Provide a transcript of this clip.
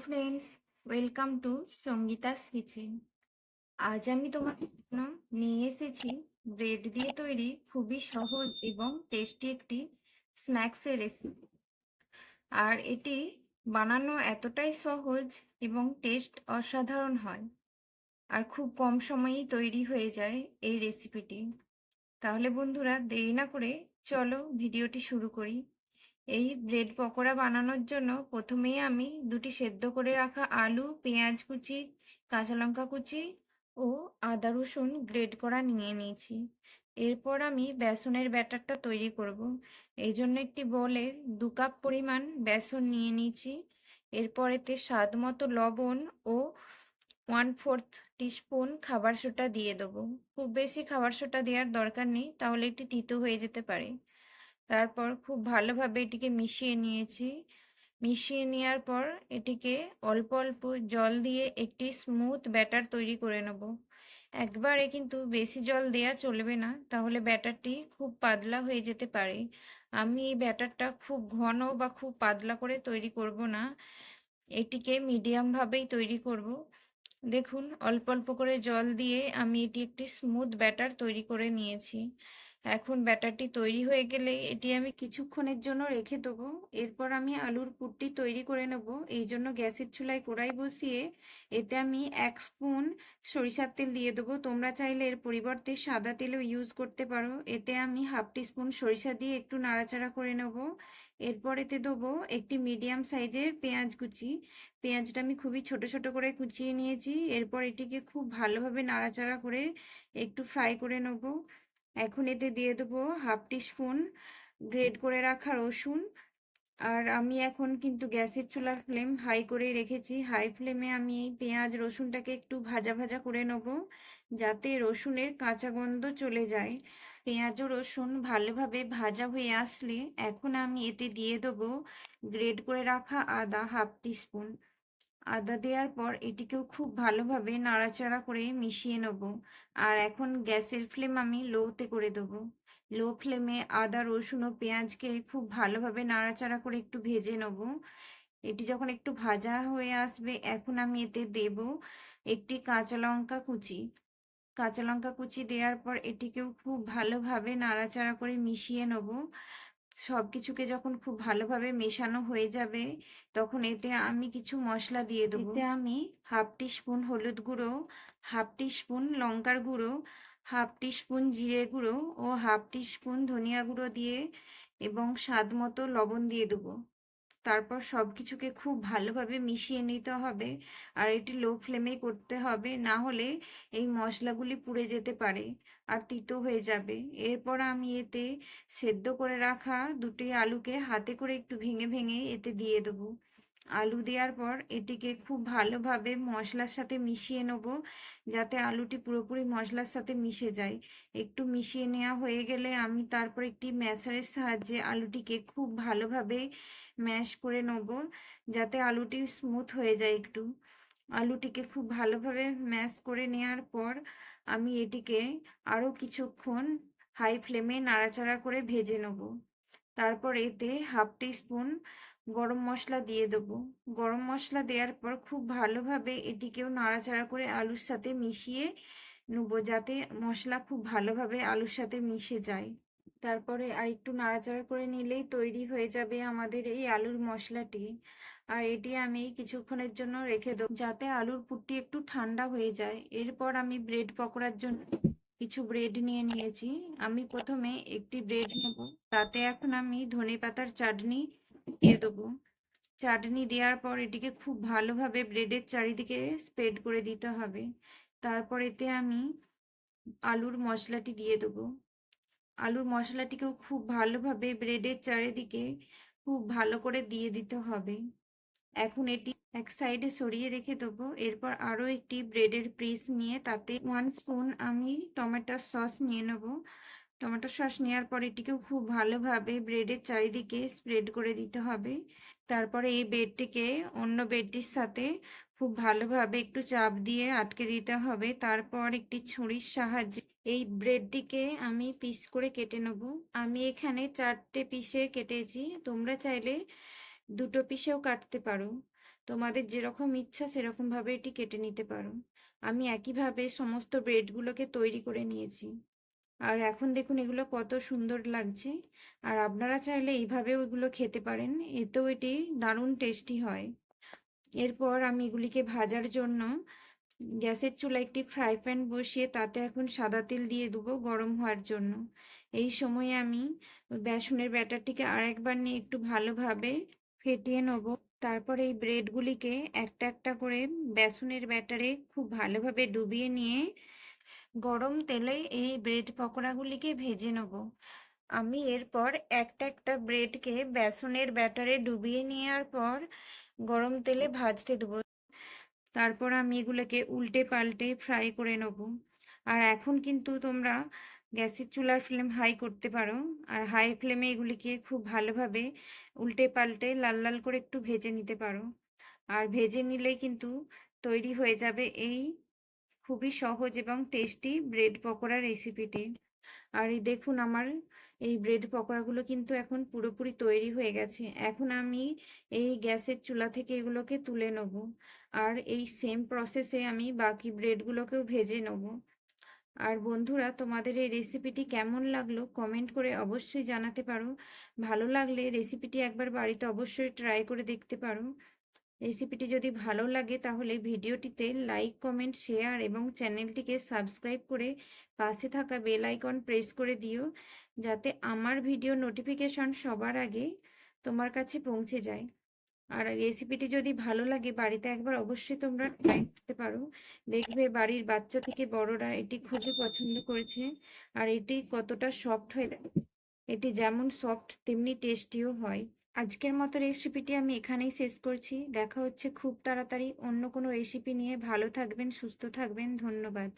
Friends welcome to Sangeeta's kitchen আজ আমি তোমাদের নিয়ে এসেছি ব্রেড দিয়ে তৈরি খুবই সহজ এবং টেস্টি একটি স্ন্যাক্সের রেসিপি আর এটি বানানো এতটাই সহজ এবং টেস্ট অসাধারণ হয় আর খুব কম সময়েই তৈরি হয়ে যায় এই রেসিপিটি তাহলে বন্ধুরা দেরি না করে চলো ভিডিওটি শুরু করি। এই ব্রেড পকোড়া বানানোর জন্য প্রথমেই আমি দুটি সেদ্ধ করে রাখা আলু, পেঁয়াজ কুচি, কাঁচা লঙ্কা কুচি ও আদা রসুন গ্রেড করা নিয়ে নিয়েছি। এরপর আমি বেসনের ব্যাটারটা তৈরি করব। এই জন্য একটি বলে দু কাপ পরিমাণ বেসন নিয়ে নিয়েছি। এরপর এতে স্বাদ মতো লবণ ও ওয়ান ফোর্থ টিস্পুন খাবার সোটা দিয়ে দেবো। খুব বেশি খাবার সোটা দেওয়ার দরকার নেই, তাহলে একটি তিতো হয়ে যেতে পারে। তারপর খুব ভালোভাবে এটিকে মিশিয়ে নিয়েছি। মিশিয়ে নেওয়ার পর এটিকে অল্প অল্প জল দিয়ে একটি স্মুথ ব্যাটার তৈরি করে নেব। একবারে কিন্তু বেশি জল দেয়া চলবে না, তাহলে ব্যাটারটি খুব পাতলা হয়ে যেতে পারে। আমি এই ব্যাটারটা খুব ঘন বা খুব পাতলা করে তৈরি করব না, এটিকে মিডিয়ামভাবেই তৈরি করব। দেখুন, অল্প অল্প করে জল দিয়ে আমি এটি একটি স্মুথ ব্যাটার তৈরি করে নিয়েছি। এখন ব্যাটারটি তৈরি হয়ে গেলে এটি আমি কিছুক্ষণের জন্য রেখে দেবো। এরপর আমি আলুর পুরটি তৈরি করে নেব। এই জন্য গ্যাসের চুলায় কড়াই বসিয়ে এতে আমি এক স্পুন সরিষার তেল দিয়ে দেবো। তোমরা চাইলে এর পরিবর্তে সাদা তেলও ইউজ করতে পারো। এতে আমি হাফ স্পুন সরিষা দিয়ে একটু নাড়াচাড়া করে নেব। এরপর এতে দেবো একটি মিডিয়াম সাইজের পেঁয়াজ কুচি। পেঁয়াজটা আমি খুবই ছোট ছোট করে কুচিয়ে নিয়েছি। এরপর এটিকে খুব ভালোভাবে নাড়াচাড়া করে একটু ফ্রাই করে নেব। এখন এতে দিয়ে দেবো হাফ টিস্পুন গ্রেড করে রাখা রসুন। আর আমি এখন কিন্তু গ্যাসের চুলার ফ্লেম হাই করে রেখেছি। হাই ফ্লেমে আমি এই পেঁয়াজ রসুনটাকে একটু ভাজা ভাজা করে নেব যাতে রসুনের কাঁচা গন্ধ চলে যায়। পেঁয়াজ ও রসুন ভালোভাবে ভাজা হয়ে আসলে এখন আমি এতে দিয়ে দেবো গ্রেড করে রাখা আদা হাফ টিস্পুন আদা দেওয়ার পর এটিকেও খুব ভালোভাবে নাড়াচাড়া করে মিশিয়ে নেব। আর এখন গ্যাসের ফ্লেম আমি লোতে করে দেবো। লো ফ্লেমে আদা, রসুন ও পেঁয়াজকে খুব ভালোভাবে নাড়াচাড়া করে একটু ভেজে নেব। এটি যখন একটু ভাজা হয়ে আসবে, এখন আমি এতে দেব একটি কাঁচা লঙ্কা কুচি। কাঁচা লঙ্কা কুচি দেওয়ার পর এটিকেও খুব ভালোভাবে নাড়াচাড়া করে মিশিয়ে নেব। সব কিছুকে যখন খুব ভালোভাবে মেশানো হয়ে যাবে, তখন এতে আমি কিছু মশলা দিয়ে দেবো। এতে আমি হাফ টি স্পুন হলুদ গুঁড়ো, হাফ টি স্পুন লঙ্কার গুঁড়ো, হাফ টি স্পুন জিরে গুঁড়ো ও হাফ টি স্পুন ধনিয়া গুঁড়ো দিয়ে এবং স্বাদ মতো লবণ দিয়ে দেবো। তারপর সব কিছুকে খুব ভালোভাবে মিশিয়ে নিতে হবে আর এটি লো ফ্লেমেই করতে হবে, না হলে এই মশলাগুলি পুড়ে যেতে পারে। আর তিতো হয়ে যাবে। এরপর আমি এতে সেদ্ধ করে রাখা দুটি আলুকে হাতে করে একটু ভেঙে ভেঙে এতে দিয়ে দেবো। আলু দেওয়ার পর এটিকে খুব ভালোভাবে মশলার সাথে মিশিয়ে নেব, যাতে আলুটি পুরোপুরি মশলার সাথে মিশে যায়। একটু মিশিয়ে নেওয়া হয়ে গেলে আমি তারপর একটি ম্যাশারের সাহায্যে আলুটিকে খুব ভালোভাবে ম্যাশ করে নেব, যাতে আলুটি স্মুথ হয়ে যায় একটু। আলুটিকে খুব ভালোভাবে ম্যাশ করে নেওয়ার পর আমি এটিকে আরও কিছুক্ষণ হাই ফ্লেমে নাড়াচাড়া করে ভেজে নেব। তারপর এতে হাফ টি স্পুন গরম মশলা দিয়ে দেবো। গরম মশলা দেওয়ার পর খুব ভালোভাবে এটিকেও নাড়াচাড়া করে আলুর সাথে মিশিয়ে নেব যাতে মশলা খুব ভালোভাবে আলুর সাথে মিশে যায়। তারপরে আর একটু নাড়াচাড়া করে নিলেই তৈরি হয়ে যাবে আমাদের এই আলুর মশলাটি। আর এটি আমি কিছুক্ষণের জন্য রেখে দেবো যাতে আলুর পুরটি একটু ঠান্ডা হয়ে যায়। এরপর আমি ব্রেড পকোড়ার জন্য কিছু ব্রেড নিয়ে নিয়েছি। আমি প্রথমে একটি ব্রেড নেব। তাতে এখন আমি ধনে পাতার চাটনি দিয়ে দেবো। চাটনি দেওয়ার পর এটিকে খুব ভালোভাবে ব্রেডের চারিদিকে স্প্রেড করে দিতে হবে। তারপর এতে আমি আলুর মশলাটি দিয়ে দেবো। আলুর মশলাটিকেও খুব ভালোভাবে ব্রেডের চারিদিকে খুব ভালো করে দিয়ে দিতে হবে। এখন এটি এক সাইডে সরিয়ে রেখে দেবো। এরপর আরও একটি ব্রেডের পিস নিয়ে তাতে ওয়ান স্পুন আমি টমেটো সস নিয়ে নেব। টমেটো সস নেওয়ার পর এটিকেও খুব ভালোভাবে ব্রেডের চারিদিকে স্প্রেড করে দিতে হবে। তারপরে এই ব্রেডটিকে অন্য ব্রেডটির সাথে খুব ভালোভাবে একটু চাপ দিয়ে আটকে দিতে হবে। তারপর একটি ছুরির সাহায্যে এই ব্রেডটিকে আমি পিস করে কেটে নেব। আমি এখানে চারটে পিসে কেটেছি। তোমরা চাইলে দুটো পিসেও কাটতে পারো। তোমাদের যেরকম ইচ্ছা সেরকমভাবে এটি কেটে নিতে পারো। আমি একইভাবে সমস্ত ব্রেডগুলোকে তৈরি করে নিয়েছি। আর এখন দেখুন এগুলো কত সুন্দর লাগছে। আর আপনারা চাইলে এইভাবেও এগুলো খেতে পারেন। এতেও এটি দারুণ টেস্টি হয়। এরপর আমি এগুলিকে ভাজার জন্য গ্যাসের চুলা একটি ফ্রাই প্যান বসিয়ে তাতে এখন সাদা তেল দিয়ে দেবো গরম হওয়ার জন্য। এই সময়ে আমি বেসনের ব্যাটারটিকে আরেকবার নিয়ে একটু ভালোভাবে ফেটিয়ে নেব। তারপর এই ব্রেডগুলিকে একটা একটা করে বেসনের ব্যাটারে খুব ভালোভাবে ডুবিয়ে নিয়ে গরম তেলে এই ব্রেড পকোড়াগুলিকে ভেজে নেব। আমি এরপর একটা একটা ব্রেডকে বেসনের ব্যাটারে ডুবিয়ে নেওয়ার পর গরম তেলে ভাজতে দেবো। তারপর আমি এগুলোকে উল্টে পাল্টে ফ্রাই করে নেব। আর এখন কিন্তু তোমরা গ্যাসের চুলার ফ্লেম হাই করতে পারো। আর হাই ফ্লেমে এগুলিকে খুব ভালোভাবে উল্টে পাল্টে লাল লাল করে একটু ভেজে নিতে পারো। আর ভেজে নিলেই কিন্তু তৈরি হয়ে যাবে এই খুবই সহজ এবং টেস্টি ব্রেড পকোড়া রেসিপিটি। আর এই দেখুন আমার এই ব্রেড পকোড়াগুলো কিন্তু এখন পুরোপুরি তৈরি হয়ে গেছে। এখন আমি এই গ্যাসের চুলা থেকে এগুলোকে তুলে নেব। আর এই সেম প্রসেসে আমি বাকি ব্রেডগুলোকেও ভেজে নেব। আর বন্ধুরা, তোমাদের এই রেসিপিটি কেমন লাগল? কমেন্ট করে অবশ্যই জানাতে পারো। ভালো লাগলে রেসিপিটি একবার বাড়িতে অবশ্যই ট্রাই করে দেখতে পারো। রেসিপিটি যদি ভালো লাগে, তাহলে ভিডিওটিতে লাইক কমেন্ট শেয়ার এবং চ্যানেলটিকে সাবস্ক্রাইব করে পাশে থাকা বেল আইকন প্রেস করে দিও, যাতে আমার ভিডিও নোটিফিকেশন সবার আগে তোমার কাছে পৌঁছে যায়। আর রেসিপিটি যদি ভালো লাগে, বাড়িতে একবার অবশ্যই তোমরা ট্রাই করতে পারো। দেখবে বাড়ির বাচ্চা থেকে বড়রা এটি খুবই পছন্দ করেছে। আর এটি কতটা সফট হয়ে এটি যেমন সফট তেমনি টেস্টিও হয়। আজকের মতো রেসিপিটি আমি এখানেই শেষ করছি। দেখা হচ্ছে খুব তাড়াতাড়ি অন্য কোনো রেসিপি নিয়ে। ভালো থাকবেন, সুস্থ থাকবেন। ধন্যবাদ।